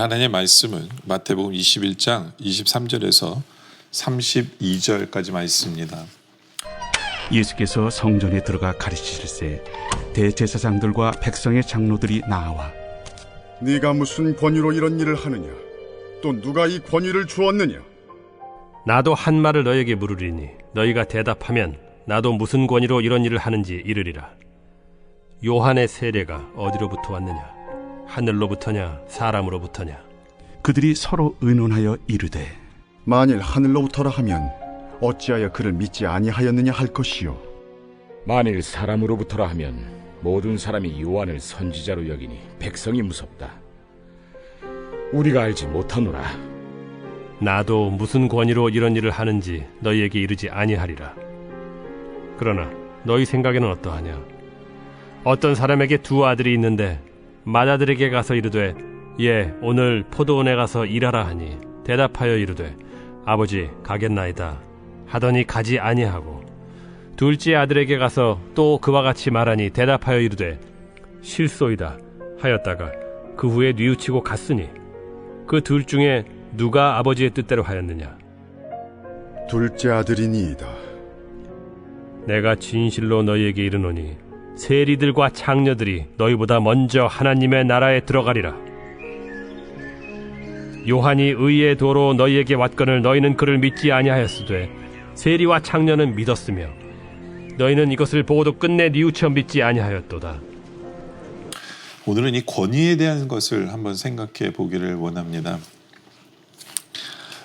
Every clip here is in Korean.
오늘 하나님의 말씀은 마태복음 21장 23절에서 32절까지 말씀입니다. 예수께서 성전에 들어가 가르치실세 대제사장들과 백성의 장로들이 나와 네가 무슨 권위로 이런 일을 하느냐? 또 누가 이 권위를 주었느냐? 나도 한 말을 너에게 물으리니 너희가 대답하면 나도 무슨 권위로 이런 일을 하는지 이르리라. 요한의 세례가 어디로부터 왔느냐? 하늘로부터냐? 사람으로부터냐? 그들이 서로 의논하여 이르되 만일 하늘로부터라 하면 어찌하여 그를 믿지 아니하였느냐 할 것이요. 만일 사람으로부터라 하면 모든 사람이 요한을 선지자로 여기니 백성이 무섭다. 우리가 알지 못하노라. 나도 무슨 권위로 이런 일을 하는지 너희에게 이르지 아니하리라. 그러나 너희 생각에는 어떠하냐? 어떤 사람에게 두 아들이 있는데 맏아들에게 가서 이르되 예 오늘 포도원에 가서 일하라 하니 대답하여 이르되 아버지 가겠나이다 하더니 가지 아니하고 둘째 아들에게 가서 또 그와 같이 말하니 대답하여 이르되 실소이다 하였다가 그 후에 뉘우치고 갔으니 그 둘 중에 누가 아버지의 뜻대로 하였느냐 둘째 아들이니이다. 내가 진실로 너희에게 이르노니 세리들과 창녀들이 너희보다 먼저 하나님의 나라에 들어가리라. 요한이 의의 도로 너희에게 왔거늘 너희는 그를 믿지 아니하였으되 세리와 창녀는 믿었으며 너희는 이것을 보고도 끝내 뉘우쳐 믿지 아니하였도다. 오늘은 이 권위에 대한 것을 한번 생각해 보기를 원합니다.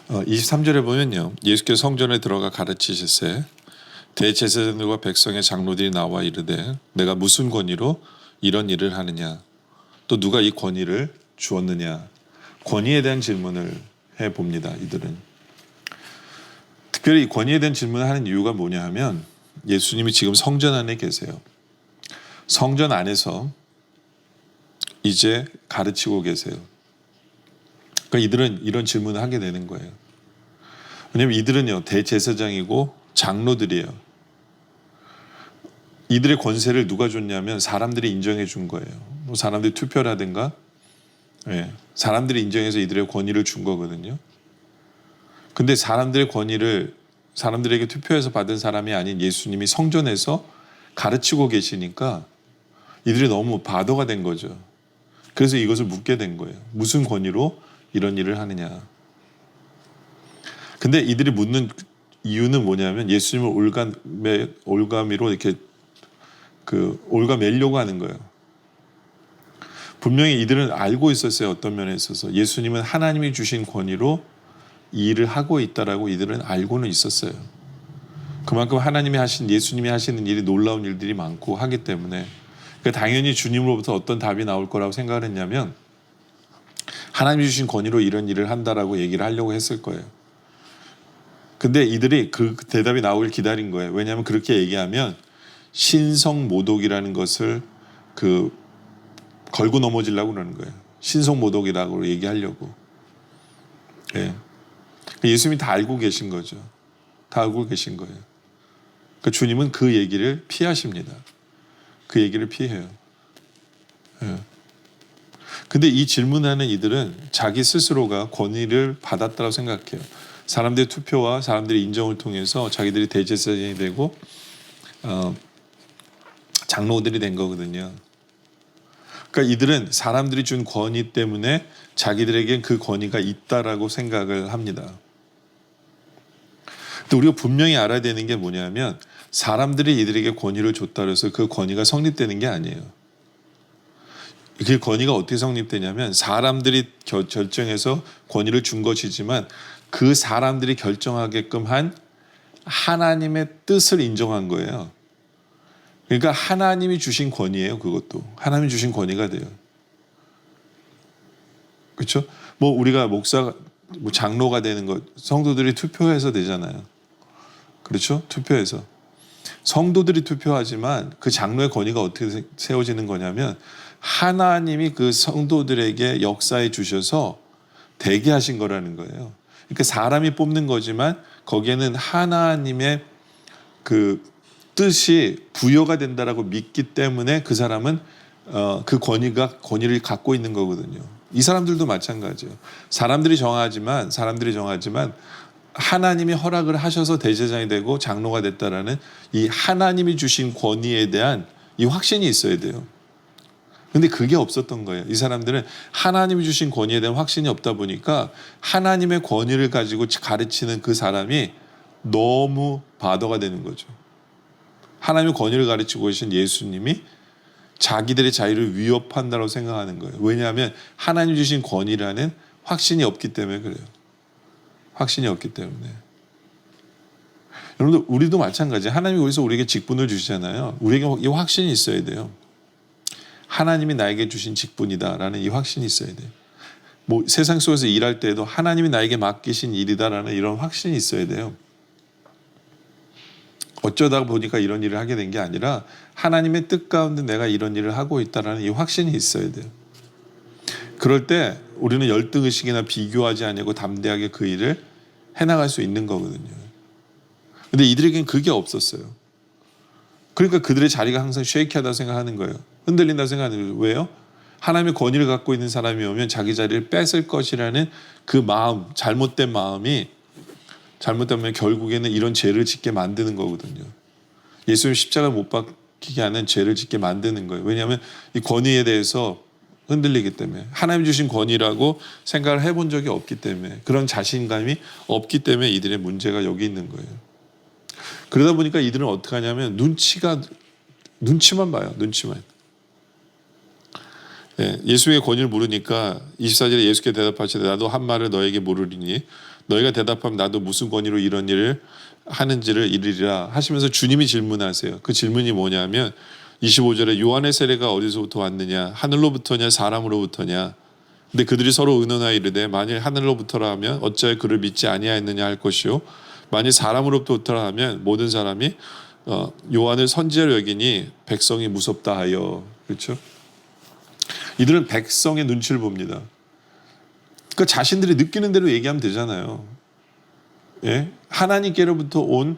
어, 23절에 보면요. 예수께서 성전에 들어가 가르치실세 대제사장들과 백성의 장로들이 나와 이르되 내가 무슨 권위로 이런 일을 하느냐 또 누가 이 권위를 주었느냐 권위에 대한 질문을 해 봅니다. 이들은 특별히 이 권위에 대한 질문을 하는 이유가 뭐냐 하면 예수님이 지금 성전 안에 계세요. 성전 안에서 이제 가르치고 계세요. 그러니까 이들은 이런 질문을 하게 되는 거예요. 왜냐하면 이들은요 대제사장이고 장로들이에요. 이들의 권세를 누가 줬냐면 사람들이 인정해 준 거예요. 뭐 사람들이 투표라든가 예, 사람들이 인정해서 이들의 권위를 준 거거든요. 근데 사람들의 권위를 사람들에게 투표해서 받은 사람이 아닌 예수님이 성전에서 가르치고 계시니까 이들이 너무 바도가 된 거죠. 그래서 이것을 묻게 된 거예요. 무슨 권위로 이런 일을 하느냐. 근데 이들이 묻는 이유는 뭐냐면 예수님을 올가매, 올가미로 이렇게 그 올가매려고 하는 거예요. 분명히 이들은 알고 있었어요. 어떤 면에 있어서 예수님은 하나님이 주신 권위로 이 일을 하고 있다라고 이들은 알고는 있었어요. 그만큼 하나님이 하신 예수님이 하시는 일이 놀라운 일들이 많고 하기 때문에 그러니까 당연히 주님으로부터 어떤 답이 나올 거라고 생각을 했냐면 하나님이 주신 권위로 이런 일을 한다라고 얘기를 하려고 했을 거예요. 근데 이들이 그 대답이 나오길 기다린 거예요. 왜냐하면 그렇게 얘기하면 신성 모독이라는 것을 그 걸고 넘어지려고 그러는 거예요. 신성 모독이라고 얘기하려고. 예. 예수님이 다 알고 계신 거죠. 다 알고 계신 거예요. 그 주님은 그 얘기를 피하십니다. 그 얘기를 피해요. 예. 근데 이 질문하는 이들은 자기 스스로가 권위를 받았다고 생각해요. 사람들의 투표와 사람들의 인정을 통해서 자기들이 대제사장이 되고 어, 장로들이 된 거거든요. 그러니까 이들은 사람들이 준 권위 때문에 자기들에겐 그 권위가 있다라고 생각을 합니다. 근데 우리가 분명히 알아야 되는 게 뭐냐면 사람들이 이들에게 권위를 줬다 그래서 그 권위가 성립되는 게 아니에요. 그 권위가 어떻게 성립되냐면 사람들이 결, 결정해서 권위를 준 것이지만 그 사람들이 결정하게끔 한 하나님의 뜻을 인정한 거예요. 그러니까 하나님이 주신 권위예요. 그것도 하나님이 주신 권위가 돼요. 그렇죠? 뭐 우리가 목사, 뭐 장로가 되는 것 성도들이 투표해서 되잖아요. 그렇죠? 투표해서 성도들이 투표하지만 그 장로의 권위가 어떻게 세워지는 거냐면 하나님이 그 성도들에게 역사해 주셔서 되게 하신 거라는 거예요. 그러니까 사람이 뽑는 거지만 거기에는 하나님의 그 뜻이 부여가 된다라고 믿기 때문에 그 사람은 어, 그 권위가 권위를 갖고 있는 거거든요. 이 사람들도 마찬가지예요. 사람들이 정하지만 사람들이 정하지만 하나님이 허락을 하셔서 대제사장이 되고 장로가 됐다라는 이 하나님이 주신 권위에 대한 이 확신이 있어야 돼요. 근데 그게 없었던 거예요. 이 사람들은 하나님이 주신 권위에 대한 확신이 없다 보니까 하나님의 권위를 가지고 가르치는 그 사람이 너무 바더가 되는 거죠. 하나님의 권위를 가르치고 계신 예수님이 자기들의 자유를 위협한다고 생각하는 거예요. 왜냐하면 하나님 주신 권위라는 확신이 없기 때문에 그래요. 확신이 없기 때문에. 여러분들 우리도 마찬가지예요. 하나님이 어디서 우리에게 직분을 주시잖아요. 우리에게 이 확신이 있어야 돼요. 하나님이 나에게 주신 직분이다라는 이 확신이 있어야 돼요. 뭐 세상 속에서 일할 때도 하나님이 나에게 맡기신 일이다라는 이런 확신이 있어야 돼요. 어쩌다 보니까 이런 일을 하게 된 게 아니라 하나님의 뜻 가운데 내가 이런 일을 하고 있다라는 이 확신이 있어야 돼요. 그럴 때 우리는 열등 의식이나 비교하지 않고 담대하게 그 일을 해나갈 수 있는 거거든요. 근데 이들에겐 그게 없었어요. 그러니까 그들의 자리가 항상 쉐이키하다 생각하는 거예요. 흔들린다 생각하는 거예요. 왜요? 하나님의 권위를 갖고 있는 사람이 오면 자기 자리를 뺏을 것이라는 그 마음, 잘못된 마음이 잘못되면 결국에는 이런 죄를 짓게 만드는 거거든요. 예수님 십자가 못 박히게 하는 죄를 짓게 만드는 거예요. 왜냐하면 이 권위에 대해서 흔들리기 때문에 하나님 주신 권위라고 생각을 해본 적이 없기 때문에 그런 자신감이 없기 때문에 이들의 문제가 여기 있는 거예요. 그러다 보니까 이들은 어떻게 하냐면 눈치가 눈치만 봐요. 눈치만. 예, 예수의 권위를 물으니까 24절에 예수께 대답하시되 나도 한 말을 너에게 물으리니 너희가 대답하면 나도 무슨 권위로 이런 일을 하는지를 이르리라 하시면서 주님이 질문하세요. 그 질문이 뭐냐면 25절에 요한의 세례가 어디서부터 왔느냐 하늘로부터냐 사람으로부터냐 근데 그들이 서로 의논하여 이르되 만일 하늘로부터라 하면 어찌하여 그를 믿지 아니하였느냐 할 것이요 만일 사람으로부터라 하면 모든 사람이 어, 요한을 선지자로 여기니 백성이 무섭다 하여 그렇죠? 이들은 백성의 눈치를 봅니다. 그 자신들이 느끼는 대로 얘기하면 되잖아요. 예? 하나님께로부터 온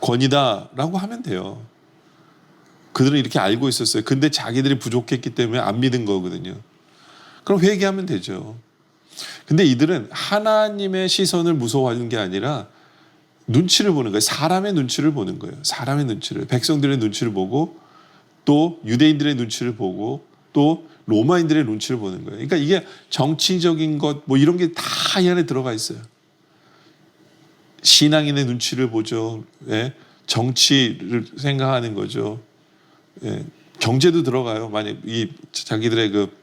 권위다라고 하면 돼요. 그들은 이렇게 알고 있었어요. 근데 자기들이 부족했기 때문에 안 믿은 거거든요. 그럼 회개하면 되죠. 근데 이들은 하나님의 시선을 무서워하는 게 아니라 눈치를 보는 거예요. 사람의 눈치를 보는 거예요. 사람의 눈치를. 백성들의 눈치를 보고 또 유대인들의 눈치를 보고 또 로마인들의 눈치를 보는 거예요. 그러니까 이게 정치적인 것 뭐 이런 게 다 이 안에 들어가 있어요. 신앙인의 눈치를 보죠. 예? 정치를 생각하는 거죠. 예? 경제도 들어가요. 만약 이 자기들의 그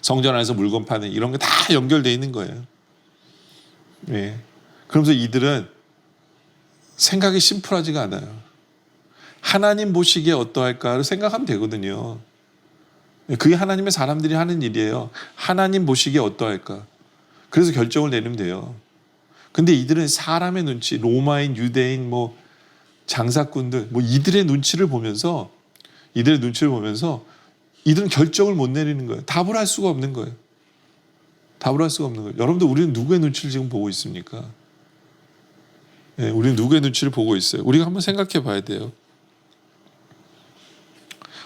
성전 안에서 물건 파는 이런 게 다 연결돼 있는 거예요. 예. 그러면서 이들은 생각이 심플하지가 않아요. 하나님 보시기에 어떠할까를 생각하면 되거든요. 그게 하나님의 사람들이 하는 일이에요. 하나님 보시기에 어떠할까. 그래서 결정을 내리면 돼요. 근데 이들은 사람의 눈치, 로마인, 유대인, 뭐 장사꾼들, 뭐 이들의 눈치를 보면서 이들의 눈치를 보면서 이들은 결정을 못 내리는 거예요. 답을 할 수가 없는 거예요. 답을 할 수가 없는 거예요. 여러분들 우리는 누구의 눈치를 지금 보고 있습니까? 예, 우리는 누구의 눈치를 보고 있어요? 우리가 한번 생각해 봐야 돼요.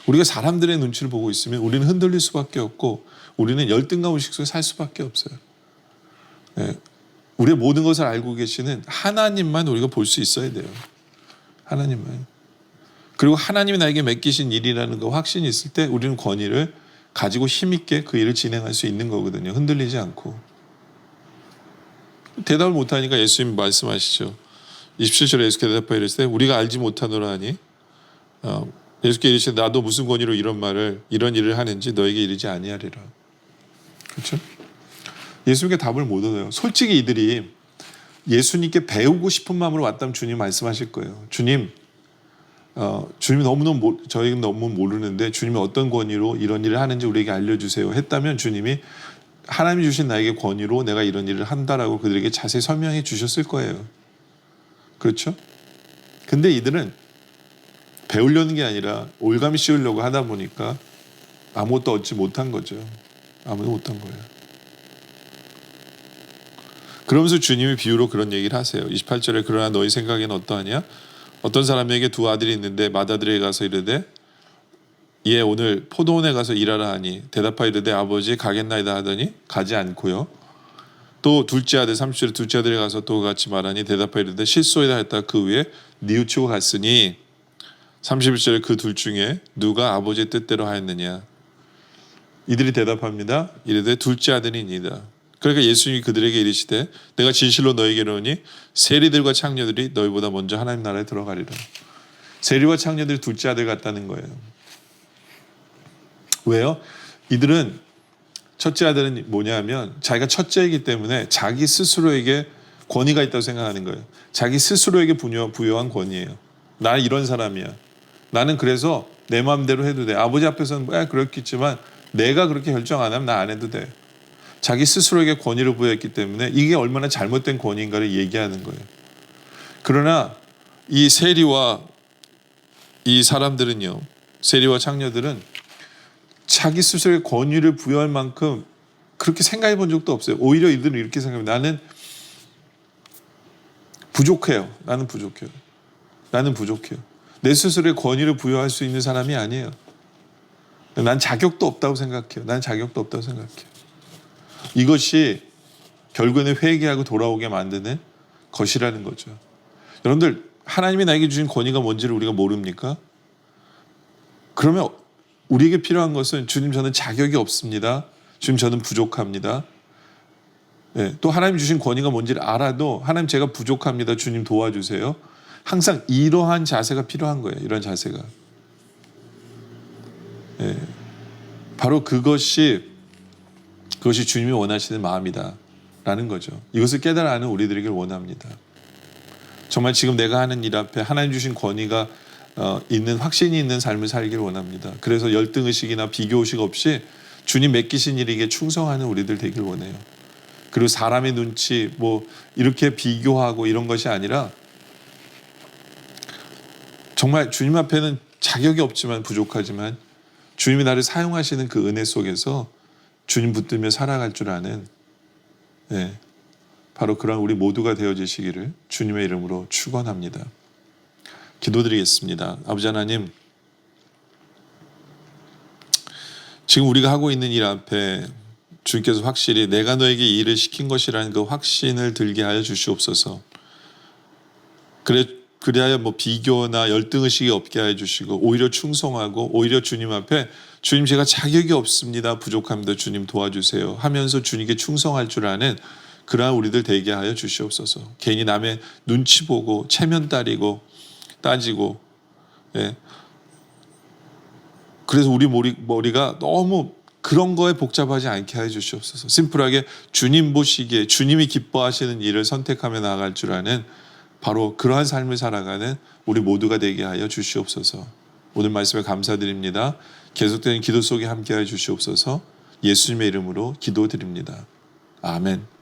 우리가 사람들의 눈치를 보고 있으면 우리는 흔들릴 수밖에 없고 우리는 열등감 의식 속에 살 수밖에 없어요. 예, 우리의 모든 것을 알고 계시는 하나님만 우리가 볼 수 있어야 돼요. 하나님만. 그리고 하나님이 나에게 맡기신 일이라는 거 확신이 있을 때 우리는 권위를 가지고 힘있게 그 일을 진행할 수 있는 거거든요. 흔들리지 않고. 대답을 못하니까 예수님 말씀하시죠. 27절에 예수께 대답하여 이르시되 우리가 알지 못하노라 하니 어, 예수께 이르시되 나도 무슨 권위로 이런 말을 이런 일을 하는지 너에게 이르지 아니하리라. 그렇죠? 예수님께 답을 못 얻어요. 솔직히 이들이 예수님께 배우고 싶은 마음으로 왔다면 주님 말씀하실 거예요. 주님, 어, 주님이 너무너무 모, 저희는 너무 모르는데 주님이 어떤 권위로 이런 일을 하는지 우리에게 알려주세요. 했다면 주님이 하나님이 주신 나에게 권위로 내가 이런 일을 한다라고 그들에게 자세히 설명해 주셨을 거예요. 그렇죠? 근데 이들은 배우려는 게 아니라 올감이 씌우려고 하다 보니까 아무것도 얻지 못한 거죠. 아무것도 못한 거예요. 그러면서 주님이 비유로 그런 얘기를 하세요. 28절에 그러나 너희 생각에는 어떠하냐? 어떤 사람에게 두 아들이 있는데 맏아들에게 가서 이르되 얘 오늘 포도원에 가서 일하라 하니 대답하이르되 아버지 가겠나이다 하더니 가지 않고요. 또 둘째 아들 30절에 둘째 아들이 가서 또 같이 말하니 대답하이르되 실소이다 했다 그 위에 뉘우치고 갔으니 31절에 그 둘 중에 누가 아버지의 뜻대로 하였느냐 이들이 대답합니다. 이르되 둘째 아들이니이다. 그러니까 예수님이 그들에게 이르시되 내가 진실로 너에게 이르노니 세리들과 창녀들이 너희보다 먼저 하나님 나라에 들어가리라. 세리와 창녀들이 둘째 아들 같다는 거예요. 왜요? 이들은 첫째 아들은 뭐냐면 자기가 첫째이기 때문에 자기 스스로에게 권위가 있다고 생각하는 거예요. 자기 스스로에게 부여, 부여한 권위예요. 나 이런 사람이야. 나는 그래서 내 마음대로 해도 돼. 아버지 앞에서는 뭐, 야, 그렇겠지만 내가 그렇게 결정 안 하면 나 안 해도 돼. 자기 스스로에게 권위를 부여했기 때문에 이게 얼마나 잘못된 권위인가를 얘기하는 거예요. 그러나 이 세리와 이 사람들은요, 세리와 창녀들은 자기 스스로의 권위를 부여할 만큼 그렇게 생각해 본 적도 없어요. 오히려 이들은 이렇게 생각합니다. 나는 부족해요. 나는 부족해요. 나는 부족해요. 내 스스로의 권위를 부여할 수 있는 사람이 아니에요. 난 자격도 없다고 생각해요. 난 자격도 없다고 생각해요. 이것이 결국에는 회개하고 돌아오게 만드는 것이라는 거죠. 여러분들 하나님이 나에게 주신 권위가 뭔지를 우리가 모릅니까? 그러면 우리에게 필요한 것은 주님 저는 자격이 없습니다. 주님 저는 부족합니다. 예, 또 하나님 주신 권위가 뭔지를 알아도 하나님 제가 부족합니다. 주님 도와주세요. 항상 이러한 자세가 필요한 거예요. 이런 자세가. 예, 바로 그것이 그것이 주님이 원하시는 마음이다라는 거죠. 이것을 깨달아 아는 우리들에게 원합니다. 정말 지금 내가 하는 일 앞에 하나님 주신 권위가 어, 있는 확신이 있는 삶을 살기를 원합니다. 그래서 열등 의식이나 비교 의식 없이 주님 맡기신 일에게 충성하는 우리들 되길 원해요. 그리고 사람의 눈치 뭐 이렇게 비교하고 이런 것이 아니라 정말 주님 앞에는 자격이 없지만 부족하지만 주님이 나를 사용하시는 그 은혜 속에서 주님 붙들며 살아갈 줄 아는 예, 바로 그런 우리 모두가 되어지시기를 주님의 이름으로 축원합니다. 기도드리겠습니다. 아버지 하나님, 지금 우리가 하고 있는 일 앞에 주님께서 확실히 내가 너에게 이 일을 시킨 것이라는 그 확신을 들게 하여 주시옵소서. 그래 그리하여 뭐 비교나 열등 의식이 없게 하여 주시고 오히려 충성하고 오히려 주님 앞에 주님 제가 자격이 없습니다. 부족합니다. 주님 도와주세요. 하면서 주님께 충성할 줄 아는 그러한 우리들 되게 하여 주시옵소서. 괜히 남의 눈치 보고 체면 따리고 따지고 예. 그래서 우리 머리, 머리가 너무 그런 거에 복잡하지 않게 해 주시옵소서. 심플하게 주님 보시기에 주님이 기뻐하시는 일을 선택하며 나아갈 줄 아는 바로 그러한 삶을 살아가는 우리 모두가 되게 하여 주시옵소서. 오늘 말씀에 감사드립니다. 계속되는 기도 속에 함께 해 주시옵소서. 예수님의 이름으로 기도드립니다. 아멘.